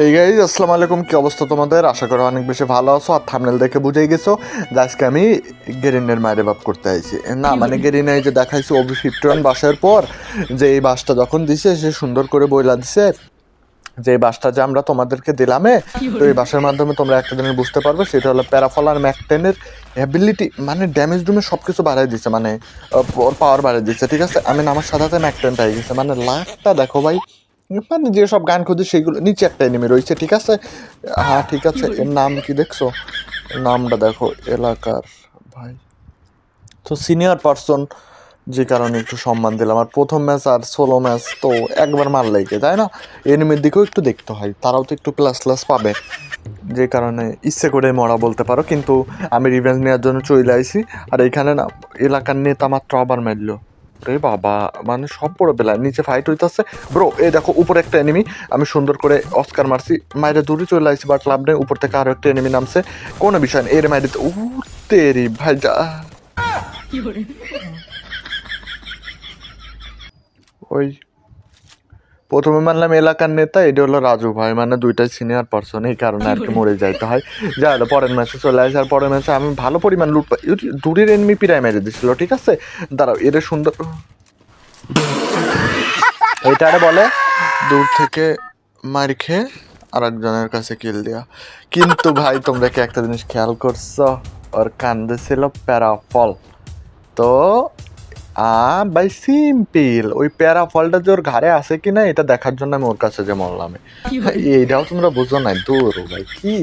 এই গাইজ আসসালামু আলাইকুম। কি অবস্থা তোমাদের? আশা করি অনেক বেশি ভালো আছো আর থামনেল দেখে বুঝেই গেছো যে আজকে আমি গেরিনের মায়ের বাপ করতে আইছি। না মানে গেরিনে যে দেখাইছি ওবি ফিফটি বাসের পর যে এই বাসটা যখন দিছে সে সুন্দর করে বইলা দিছে। যে এই বাসটা যে আমরা তোমাদেরকে দিলামে তো এই বাসের মাধ্যমে তোমরা একটা জিনিস বুঝতে পারবে সেটা হলো প্যারাফল আর ম্যাকটেনের অ্যাবিলিটি মানে ড্যামেজ ডুমে সব কিছু বাড়াই দিচ্ছে মানে ওর পাওয়ার বাড়াই দিচ্ছে ঠিক আছে? আমি আমার সাথে সাথে ম্যাকটেন পাই গেছে। মানে লাখটা দেখো ভাই মানে যেসব গান খুঁজি সেগুলো, নিচে একটা এনিমি রয়েছে, ঠিক আছে? হ্যাঁ ঠিক আছে, এর নাম কি দেখছ? নামটা দেখো, এলাকার ভাই। তো সিনিয়র পার্সন যে কারণে একটু সম্মান দিলাম। আর প্রথম ম্যাচ আর ষোলো ম্যাচ তো একবার মার লেগে তাই না? এনিমির দিকেও একটু দেখতে হয়, তারাও তো একটু প্লাস প্লাস পাবে। যে কারণে ইচ্ছে করে মরা বলতে পারো, কিন্তু আমি রিভেঞ্জ নেওয়ার জন্য চলে আইছি। আর এইখানে না, এলাকার নেতা মাত্র আবার মারলো। রে বাবা মানে সব বড় বেলা নিচে ফাইট হইতেছে। ব্রো এ দেখো উপরে একটা এনিমি আমি সুন্দর করে অস্কার মারছি মাইরে দূরে চলে আসছি বাট লাভ নেই উপর থেকে আরও একটা এনিমি নামছে। কোনো বিষয় নেই এর মাইরে উঠতে রে ভাই যা ওই প্রথমে মানলাম এলাকার নেতা এটা হলো রাজু ভাই। মানে দুইটাই সিনিয়র পার্সন এই কারণে আর কি মরে যাইতে হয়। যা হলো পরের ম্যাচে চলে আসে আর পরের ম্যাচে আমি ভালো পরিমাণ লুট পাই দূরের এনমি পিরায় মেরে দিছিল ঠিক আছে? দাঁড়াও এর সুন্দর এইটারে বলে দূর থেকে মার খেয়ে আর একজনের কাছে কিল দেওয়া কিন্তু ভাই তোমরা কি একটা জিনিস খেয়াল করছ? ওর কান্দে ছিল প্যারাফল। তো আ ভাই সিম্পল। ওই প্যারা ফলটা যে ওর ঘাড়ে আছে কি না এটা দেখার জন্য আমি ওর কাছে যে মরলাম। এইটাও তোমরা বুঝো না দূর ভাই কি?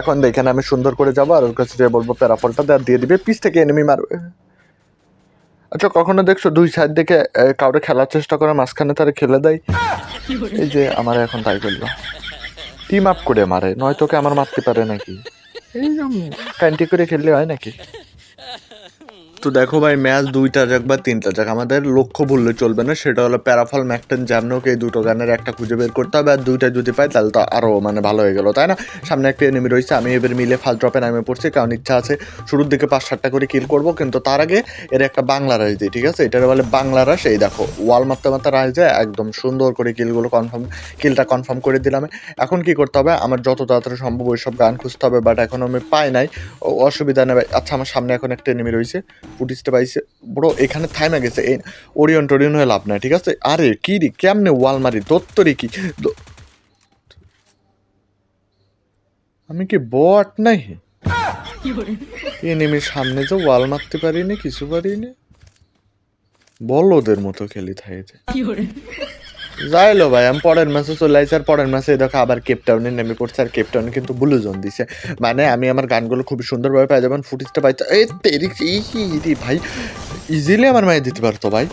এখন দেখেন আমি সুন্দর করে যাব আর ওর কাছে যে বলব প্যারা ফলটা দিয়ে দিবে পিস থেকে এনিমি মারবে। আচ্ছা কখনো দেখছ দুই সাইড এ, কাউরে খেলার চেষ্টা করে মাঝখানে তারা খেলে দেয়? এই যে আমার এখন তাই করল। টিম আপ করে মারে নয় তোকে আমার মারতে পারে নাকি? এই ক্যান্টি করে খেললে হয় নাকি? তো দেখো ভাই, ম্যাচ দুইটা যাক বা তিনটা যাক, আমাদের লক্ষ্য বললে চলবে না, সেটা হলো প্যারাফল, ম্যাকটেন, জ্যামনোকে, এই দুটো গানের একটা খুঁজে বের করতে হবে, আর দুইটা যদি পাই তাহলে তো আরও মানে ভালো হয়ে গেল, তাই না? সামনে একটা এনিমি রয়েছে, আমি এবার মিলে ফার্স্ট ড্রপে নামে পড়ছি, কারণ ইচ্ছা আছে শুরুর দিকে পাঁচ সাতটা করে কিল করব, কিন্তু তার আগে এর একটা বাংলা রাজ দিই, ঠিক আছে? এটার বলে বাংলা রাস এই দেখো ওয়াল মারতে মারতে রাজ যায়, একদম সুন্দর করে কিলগুলো কনফার্ম কিলটা কনফার্ম করে দিলাম। এখন কি করতে হবে? আমার যত তাড়াতাড়ি সম্ভব ওই সব গান খুঁজতে হবে বাট এখন আমি পাই নাই, অসুবিধা নেই। আচ্ছা আমার সামনে এখন একটা এনিমি রয়েছে ফুটিসতে পাইছে। বড় এখানে থাইমা গেছে। এই ওরিয়ন টোরিয়ন হয়ে লাভ নাই, ঠিক আছে? আরে, কি রে, কেমনে ওয়াল মারি? দত্তরি কি? আমি কি বট নাই? এনিমির সামনে যে ওয়াল মারতে পারিনি, কিছু পারিনি। বল ওদের মতো খেলি থাকে যাইলো ভাই, আমি পরের ম্যাচে চলে আসছি আর পরের ম্যাচে দেখো আবার কেপটাউনে নেমে পড়ছে আর কেপটাউনে কিন্তু ব্লু জোন দিছে। মানে আমি আমার গানগুলো খুবই সুন্দরভাবে পাই যাবেন ফুটিজটা পাইতে। এই তেরি এই ভাই ইজিলি আমার মায়ে দিতে পারতো ভাই।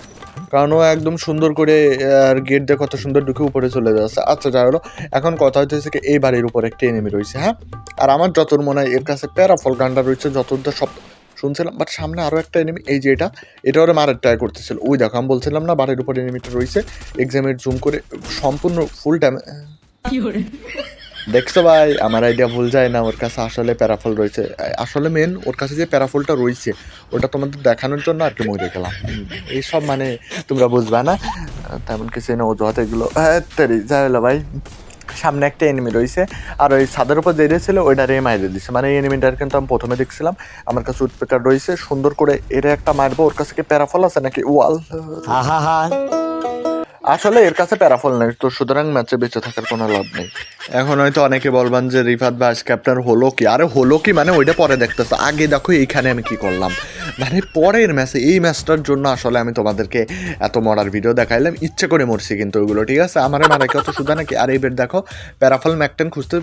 কারণ ও একদম সুন্দর করে, আর গেট দিয়ে কত সুন্দর ঢুকে উপরে চলে যাচ্ছে। আচ্ছা যা হলো, এখন কথা হচ্ছে কি, এই বাড়ির উপর একটা এনিমি রয়েছে হ্যাঁ? আর আমার যতর মনে হয়, এর কাছে প্যারাফল গানটা রয়েছে যতটা সব শুনছিলাম বাট সামনে আরও একটা এনিমি এই যে এটা এটা ওরা মারার ট্রাই করতেছিল। ওই দেখো আমি বলছিলাম না বাড়ির উপর এনিমিটা রয়েছে। এক্সামের জুম করে সম্পূর্ণ ফুল টাইম দেখছ ভাই আমার আইডিয়া ভুল যায় না ওর কাছে আসলে প্যারাফল রয়েছে। আসলে মেন ওর কাছে যে প্যারাফলটা রয়েছে ওটা তোমাদের দেখানোর জন্য আর কি মরে গেলাম এইসব মানে তোমরা বুঝবা না? তেমন কিছু না অজুহাত এগুলো। হ্যাঁ তেরি যাই হলো ভাই। সামনে একটা এনিমি রয়েছে। আর ওই ছাদের উপর যেটা ছিল ওইটা রে মাইরে দিছে। মানে এই এনিমিটার কিন্তু আমি প্রথমে দেখছিলাম। আমার কাছে উৎপেকার রয়েছে। সুন্দর করে এর একটা মারবো। ওর কাছে কি প্যারাফল আছে নাকি? ওয়াল। আসলে এর কাছে প্যারাফল নেই, তো সুতরাং ম্যাচে বেঁচে থাকার কোনো লাভ নেই। এখন হয়তো অনেকে বলবেন যে রিফাত ভাইস ক্যাপ্টেন হলো কি? আরে হলো কি মানে ওইটা পরে দেখতেছে। আগে দেখো এইখানে আমি কি করলাম। মানে পরের ম্যাচে এই ম্যাচটার জন্য আসলে আমি তোমাদেরকে এত মরার ভিডিও দেখাইলাম। ইচ্ছে করে মরছি কিন্তু ওইগুলো, ঠিক আছে? আমার মানে কত সুদা নাকি? আর এইবার দেখো, প্যারাফল ম্যাকটেন খুঁজতে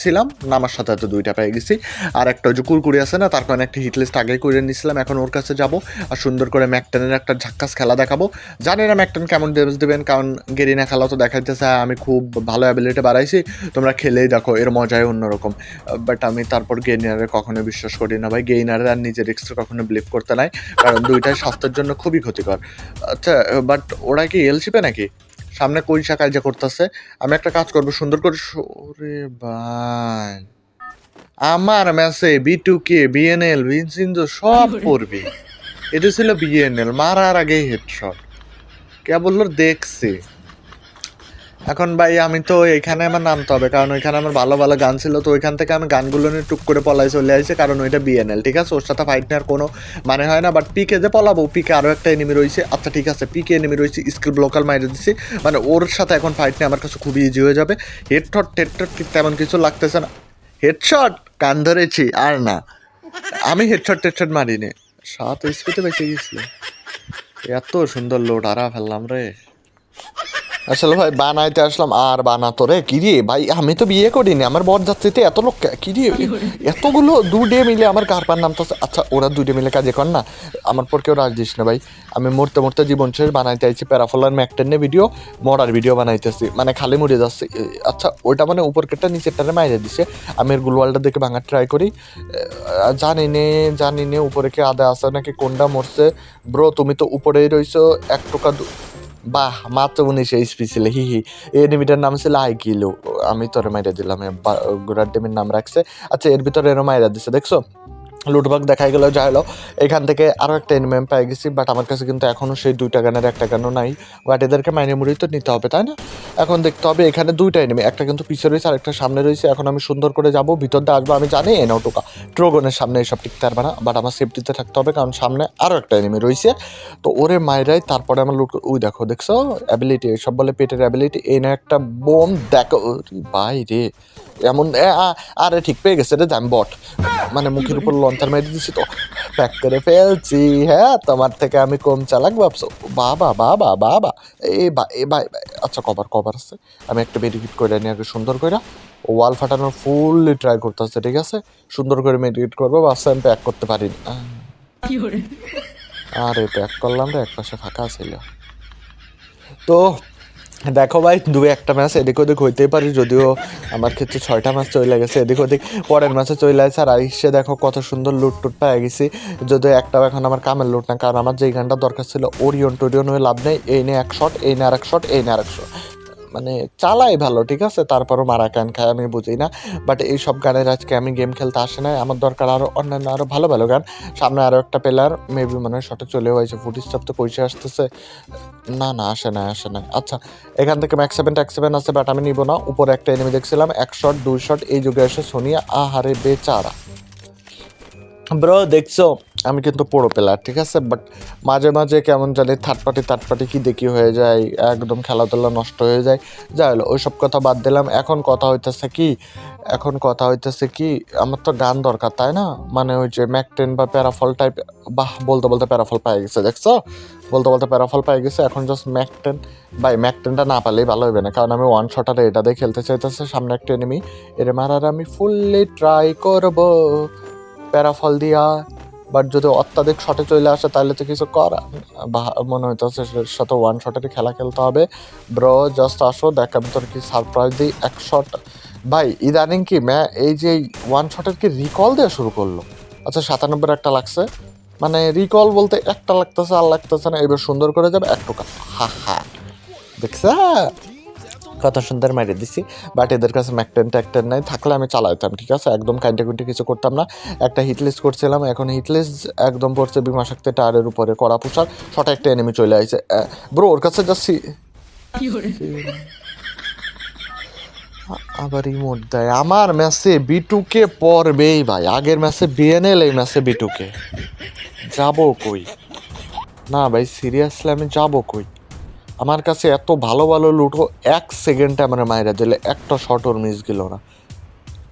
ছিলাম, নামার সাথে সাথে দুইটা পেয়ে গেছি। আর একটা ওই যে কুরকুরি আছে না, তার কারণে একটা হিট লিস্ট আগে করে নিয়েছিলাম, এখন ওর কাছে যাব আর সুন্দর করে ম্যাকটেনের একটা ঝাক্কাস খেলা দেখাবো। জানি না ম্যাকটেন কেমন ড্যামেজ দেবেন, কারণ গেরিনা খেলা তো দেখা দেখাইতেছে আমি খুব ভালো অ্যাবিলিটি বাড়াইছি, তোমরা খেলেই দেখো, এর মজাই অন্যরকম। বাট আমি তারপর গেইনারে কখনো বিশ্বাস করি না ভাই গেইনারে আর নিজের এক্সট্রা কখনো বিলিভ করতে নাই, কারণ দুইটাই স্বাস্থ্যের জন্য খুবই ক্ষতিকর। আচ্ছা বাট ওরা কি এলসিপে নাকি? সামনে কই শাখায় যে করতেছে আমি একটা কাজ করব সুন্দর করে সরে ভাই। আমার মেসে বি টু কে বিএনএল ভিনসিন্দু সব পড়বে এটা ছিল বিএনএল মারার আগেই হেডশট কে বলল দেখছে। এখন ভাই, আমি তো এখানে আমার নামতে হবে, কারণ ওইখানে আমার ভালো ভালো গান ছিল, তো ওইখান থেকে আমি গানগুলো নিয়ে টুক করে পলাই চলে আসছে কারণ ওইটা বিএনএল ঠিক আছে? ওর সাথে ফাইট নেওয়ার কোনো মানে হয় না বাট পিকে যে পলাবো পিকে আরও একটা এনিমি রয়েছে। আচ্ছা ঠিক আছে পিকে এনিমি রয়েছে স্কিল লোকাল মাইরে দিচ্ছি মানে ওর সাথে এখন ফাইট নিয়ে আমার কাছে খুবই ইজি হয়ে যাবে। হেডশট টেডশট তেমন কিছু লাগতেছে না। হেডশট কান ধরেছি, আর না। আমি হেডশট টেডশট মারিনি। সাত স্পিডে বেঁচে গেছিল। এত সুন্দর লোড আরা ফেললাম রে। আসলে ভাই বানাইতে আসলাম আর বানাতো রে কি রে? ভাই আমি তো বিয়ে করিনি আমার বর যাত্রীতে এত লোক কে- রে? এতগুলো দুডে মিলে আমার কার পার নাম তো আচ্ছা ওরা দুডে মিলে কাজে কর না। আমার পর কেউ রাজ দিস না ভাই। আমি মরতে মরতে জীবন শেষ বানাইতে আইছি প্যারাফলার ম্যাকটেনে ভিডিও মরার ভিডিও বানাইতেছি। মানে খালি মরে যাচ্ছে। আচ্ছা ওইটা মানে উপর কেটে নিচেরটারে মাইরে দিছে। আমি এর গুলওয়ালটা দেখে ভাঙার ট্রাই করি। জানি নে জানি নে উপরে কি আদা আছে নাকি কোনটা মরছে? ব্রো তুমি তো উপরেই রইছো। এক টোকা বাহ, মাত্র উনিশ এইচপি ছিল, হি হি। এনিমিটার নাম ছিল আই কিলো আমি তোরে মাইরা দিলাম গোড়ার টিমের নাম রাখছে। আচ্ছা এর ভিতরে এরও মাইরা দিছে, দেখছ? লুটবাগ দেখাই গেল, যা হলো। এখান থেকে আরও একটা এনিমেম পেয়ে গেছি বাট আমার কাছে কিন্তু এখনও সেই দুইটা গানের একটা গানও নাই। বাট এদেরকে মাইনে মুড়িয়ে তো নিতে হবে, তাই না? এখন দেখতে হবে এখানে দুইটা এনিমি একটা কিন্তু পিছিয়ে রয়েছে আর একটা সামনে রয়েছে। এখন আমি সুন্দর করে যাব ভিতর দিয়ে আসব, আমি জানি এনাও টোকা ট্রোগনের সামনে এসব টিকতে পারবে না বাট আমার সেফটিতে থাকতে হবে, কারণ সামনে আরও একটা এনিমি রয়েছে। তো ওরে মায়েরাই তারপরে আমার লুট ওই দেখো, দেখছ? অ্যাবিলিটি সব বলে পেটের অ্যাবিলিটি এই না একটা বোম, দেখো ভাই রে। এমন আরে ঠিক পেয়ে গেছে রে আমি বট মানে মুখের উপর লঞ্চার মেরে দিছি তো। প্যাক করে ফেলছি হ্যাঁ তোমার থেকে আমি কম চালাক ভাবছ। বাবা বাবা বাবা। এ বা এ ভাই ভাই। আচ্ছা কভার কভার আছে। আমি একটা মেডিকেট করে নিয়ে আগে সুন্দর করে ওয়াল ফাটানোর ফুললি ট্রাই করতে করতেছে ঠিক আছে? সুন্দর করে মেডিকেট করব বাচ্চা আমি প্যাক করতে পারিনি। আরে প্যাক করলাম রে এক পাশে ফাঁকা ছিল। তো দেখো ভাই দু একটা ম্যাচ এদিক ওদিক হইতেই পারি, যদিও আমার ক্ষেত্রে ছয়টা ম্যাচ চলে গেছে, এদিক ওদিক পরের ম্যাচে চলে আসে। আর আইসে দেখো কত সুন্দর লুট টুট পেয়ে গেছি, যদিও একটাও এখন আমার কামের লুট না, কারণ আমার যেই গানটা দরকার ছিল ওরিয়ন টোরিয়ন হয়ে লাভ নেই, এই নিয়ে এক শট এই নিয়ে আর এক শট এই নিয়ে আর এক শট মানে চালাই ভালো, ঠিক আছে? তারপরও মারা কান খায় আমি বুঝি না বাট এই সব গানের আজকে আমি গেম খেলতে আসে না আমার দরকার আরও অন্যান্য আরও ভালো ভালো গান। সামনে আরও একটা প্লেয়ার মেবি মনে হয় শটে চলে হয়েছে ফুট স্টপ তো কইসে আসতেছে। না না, আসে না আসে না আচ্ছা এখান থেকে ম্যাক্স সেভেন ট্যাক্স সেভেন আছে বাট আমি নিব না। উপরে একটা এনিমি দেখছিলাম, এক শট দুই শট এই যুগে এসে সোনিয়া, আহারে বেচারা। ব্রো দেখছ? আমি কিন্তু পুরো প্লেয়ার ঠিক আছে? বাট মাঝে মাঝে কেমন জানি থার্ড পার্টি থার্ড পার্টি কী দেখি হয়ে যায়, একদম খেলাধুলা নষ্ট হয়ে যায়। যা হলো, ওইসব কথা বাদ দিলাম। এখন কথা হইতেছে কি? এখন কথা হইতেছে কি? আমার তো গান দরকার, তাই না? মানে ওই যে ম্যাকটেন বা প্যারাফল টাইপ বাহ, বলতে বলতে প্যারাফল পাই গেছে, দেখছ? বলতে বলতে প্যারাফল পাই গেছে, এখন জাস্ট ম্যাকটেন ভাই ম্যাকটেনটা না পারলেই ভালো হবে না, কারণ আমি ওয়ান শটারে এটা দিয়ে খেলতে চাইতেছে সামনে একটা এনিমি এর মারার আমি ফুললি ট্রাই করব। প্যারাফল দিয়া বাট যদি অত্যাধিক শটে চলে আসে, তাহলে তো কিছু করার বা মনে হইতেছে সাথে ওয়ান শটের খেলা খেলতে হবে। ব্রো জাস্ট আসো দেখ আমি তোর কি সারপ্রাইজ দিই, এক শট ভাই, ইদানিং কি, ম্যা, এই যে ওয়ান শটের কি রিকল দেওয়া শুরু করল? আচ্ছা সাতানব্বই একটা লাগছে। মানে রিকল বলতে একটা লাগতেছে, আর লাগতেছে না, এবার সুন্দর করে যাবে এক টোকা হা হা। দেখছা? কত সুন্দর মারি দিছি বাট এদের কাছে ম্যাকটেন ট্যাকটেন নাই, থাকলে আমি চালাইতাম, ঠিক আছে? একদম কাইন্টে কুইন্টে কিছু করতাম না। একটা হিটলিস্ট করছিলাম, এখন হিটলিস্ট একদম পড়ছে বিমা শক্তি টায়ারের উপরে, কড়া পোশাক শর্ট একটা এনিমি চলে আইছে। ব্রো ওর কাছে যাচ্ছি। আবার ইমোট দেয়। আমার ম্যাচে বিটুকে পড়বেই ভাই, আগের ম্যাচে বিএনএল এই ম্যাচে বিটুকে যাব কই? না ভাই সিরিয়াসলি আমি যাব কই? আমার কাছে এত ভালো ভালো লুটো এক সেকেন্ডে আমার মায়েরা দিলে, একটা শট ওর মিস গেল না।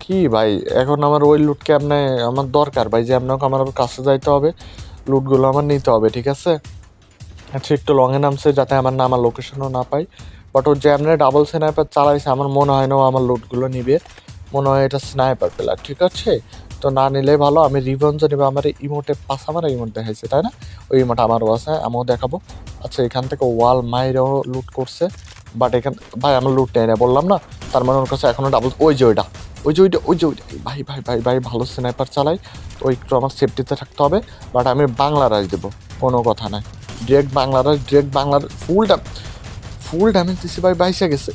কি ভাই, এখন আমার ওই লুটকে আপনি, আমার দরকার ভাই, যে আপনাকে আমার কাছে যাইতে হবে লুটগুলো আমার নিতে হবে, ঠিক আছে? আচ্ছা একটু লংয়ে নামছে যাতে আমার না আমার লোকেশনও না পাই। বাট ও যে আপনি ডাবল স্নাইপার চালাইছে, আমার মনে হয় না আমার লুটগুলো নিবে। মনে হয় এটা স্নাইপার প্লেয়ার ঠিক আছে? তো না নিলে ভালো। আমি রিভেঞ্জ নেবে, আমার ইমোটে পাশ আমার ইমোট দেখাইছে, তাই না? ওই ইমোট আমারও আছে, আমিও দেখাবো। আচ্ছা এখান থেকে ওয়াল মাইরেও লুট করছে বাট এখান ভাই আমার লুট নেই না বললাম না। তার মানে ওর কাছে এখনও ডাবল ওই যে ওইটা, ওই যে ওইটা, ওই যে ওইটা। ভাই ভাই ভাই ভাই, ভালো স্নাইপার চালাই, তো একটু আমার সেফটিতে থাকতে হবে বাট আমি বাংলা রাজ দেবো, কোনো কথা নাই। ডিরেক্ট বাংলা রাজ ডিরেক্ট বাংলার ফুল ড্যাম ফুল ড্যামেজ দিছি ভাই, বাইসে গেছে,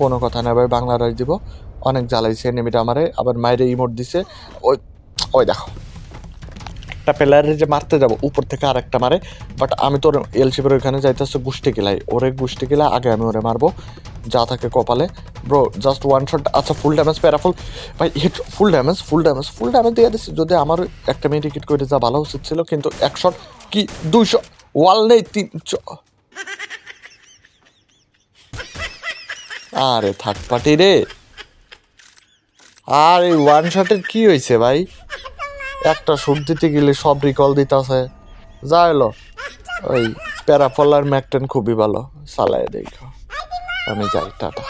কোনো কথা নাই ভাই, বাংলা রাজ দিব। অনেক জ্বালাইছে, নেমিটা আমারে, আবার মাইরে ইমোট দিছে। ওই ওই দেখো। একটা প্লেয়ারের যে মারতে যাব, উপর থেকে আরেকটা মারে বাট আমি তোর এলসিপের ওইখানে যাইতেছে গুষ্টি কিলাই ওরে গুষ্টি কিলাই আগে আমি ওরে মারবো, যা থাকে কপালে। ব্রো জাস্ট ওয়ান শট আচ্ছা ফুল ড্যামেজ প্যারাফুল ভাই hit full damage full damage full damage দিয়ে দিচ্ছি যদি আমার একটা মেয়ে টিকিট করে যা, ভালো উচিত ছিল, কিন্তু এক শট কি দুইশো ওয়াল নেই তিনশো আরে, থাক পাটি রে। আর এই ওয়ান শটের কি হয়েছে ভাই? একটা শুট দিতে গেলে সব রিকল দিতে দিতেছে। যা এলো ওই প্যারাফলার ম্যাকটেন খুবই ভালো। সালায় দেখো। আমি যাই, টাটা।